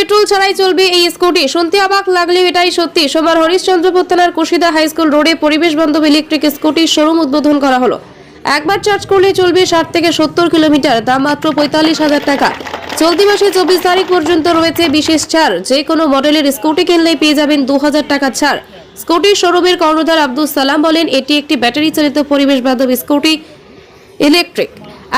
Petrol ছাড়াই চলবে এই স্কুটি। শুনতে অবাক লাগলেও এটাই সত্যি। সোমবার হরিশ্চন্দ্রপুর থানার কুশিদা হাই স্কুল রোডে পরিবেশ বান্ধব ইলেকট্রিক স্কুটির শোরুম উদ্বোধন করা হলো। একবার চার্জ করলে চলবে ষাট থেকে সত্তর কিলোমিটার, দাম মাত্র পঁয়তাল্লিশ হাজার টাকা। চলতি মাসে চব্বিশ তারিখ পর্যন্ত রয়েছে বিশেষ ছাড়। যে কোনো মডেলের স্কুটি কিনলেই পেয়ে যাবেন দু হাজার টাকা ছাড়। স্কুটির শোরুমের কর্ণধার আব্দুল সালাম বলেন, এটি একটি ব্যাটারি চালিত পরিবেশ বান্ধব স্কুটি, ইলেকট্রিক।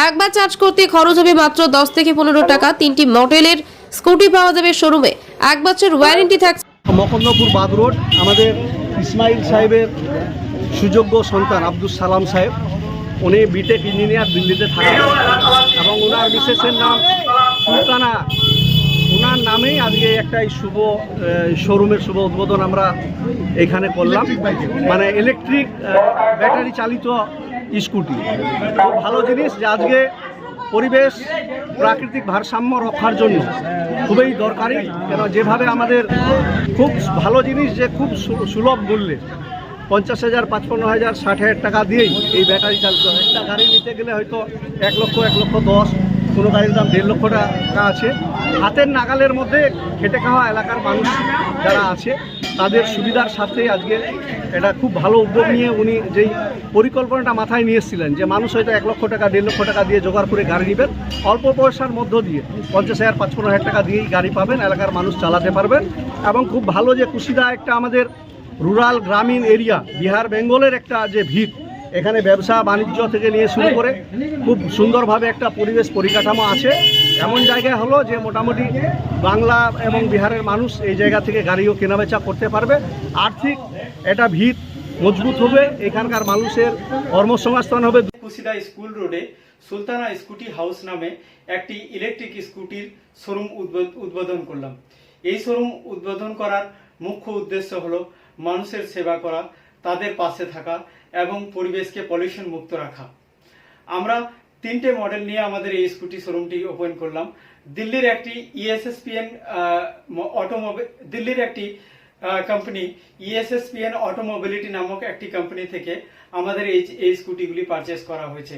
একবার চার্জ করতে খরচ হবে মাত্র দশ থেকে পনেরো টাকা। তিনটি মডেলের স্কুটি পাওয়া যাবে শোরুমে। এক বছর ওয়ারেন্টি থাকছে মকন্দপুর বাদ রোড, আমাদের ইসমাইল সাহেবের সুযোগ্য সন্তান আব্দুল সালাম সাহেব। উনি বিটেক ইঞ্জিনিয়ার দিল্লিতে থাকেন। এবং ওনার মিসেসের নাম সুলতানা। ওনার নামেই আজকে একটা এই শুভ শোরুমের শুভ উদ্বোধন আমরা এখানে করলাম। মানে ইলেকট্রিক ব্যাটারি চালিত স্কুটি। খুব ভালো জিনিস যে আজকে পরিবেশ, প্রাকৃতিক ভারসাম্য রক্ষার জন্য খুবই দরকারি। কেন, যেভাবে আমাদের খুব ভালো জিনিস যে খুব সুলভ মূল্যে পঞ্চাশ হাজার, পাঁচপন্ন হাজার, ষাট হাজার টাকা দিয়েই এই ব্যাটারি চালিত একটা গাড়ি নিতে গেলে হয়তো এক লক্ষ এক লক্ষ দশ, কোনো গাড়ির দাম দেড় লক্ষ টাকা আছে। হাতের নাগালের মধ্যে খেটে খাওয়া এলাকার মানুষ যারা আছে, তাদের সুবিধার সাথে আজকে এটা খুব ভালো উদ্যোগ নিয়ে উনি যেই পরিকল্পনাটা মাথায় নিয়ে এসেছিলেন, যে মানুষ হয়তো এক লক্ষ টাকা, দেড় লক্ষ টাকা দিয়ে জোগাড় করে গাড়ি নেবেন, অল্প পয়সার মধ্য দিয়ে পঞ্চাশ হাজার, পাঁচপন্ন হাজার টাকা দিয়েই গাড়ি পাবেন, এলাকার মানুষ চালাতে পারবেন। এবং খুব ভালো যে কুশিদা একটা আমাদের রুরাল গ্রামীণ এরিয়া, বিহার, বেঙ্গলের একটা যে ভিড়, এখানে ব্যবসা বাণিজ্য থেকে নিয়ে শুরু করে খুব সুন্দরভাবে একটা পরিবেশ পরিকাঠামো আছে। এমন জায়গা হলো যে মোটামুটি বাংলা এবং বিহারের মানুষ এই জায়গা থেকে গাড়িও কেনাবেচা করতে পারবে। আর্থিক এটা ভিত মজবুত হবে, এখানকার মানুষের কর্মসংস্থান হবে। কুশিদা স্কুল রোডে সুলতানা স্কুটি হাউস নামে একটি ইলেকট্রিক স্কুটির শোরুম উদ্বোধ- উদ্বোধন করলাম। এই শোরুম উদ্বোধন করার মুখ্য উদ্দেশ্য হলো মানুষের সেবা করা, তাদের পাশে থাকা এবং পরিবেশকে পলিউশন মুক্ত রাখা। আমরা তিনটে মডেল নিয়ে আমাদের এই স্কুটি শোরুমটি ওপেন করলাম। দিল্লির একটি E ইএসএসপিএন অটোমোবাইল দিল্লির একটি কোম্পানি E ইএসএসপিএন অটোমোবিলিটি নামক একটি কোম্পানি থেকে আমাদের এই এই স্কুটিগুলি পারচেস করা হয়েছে।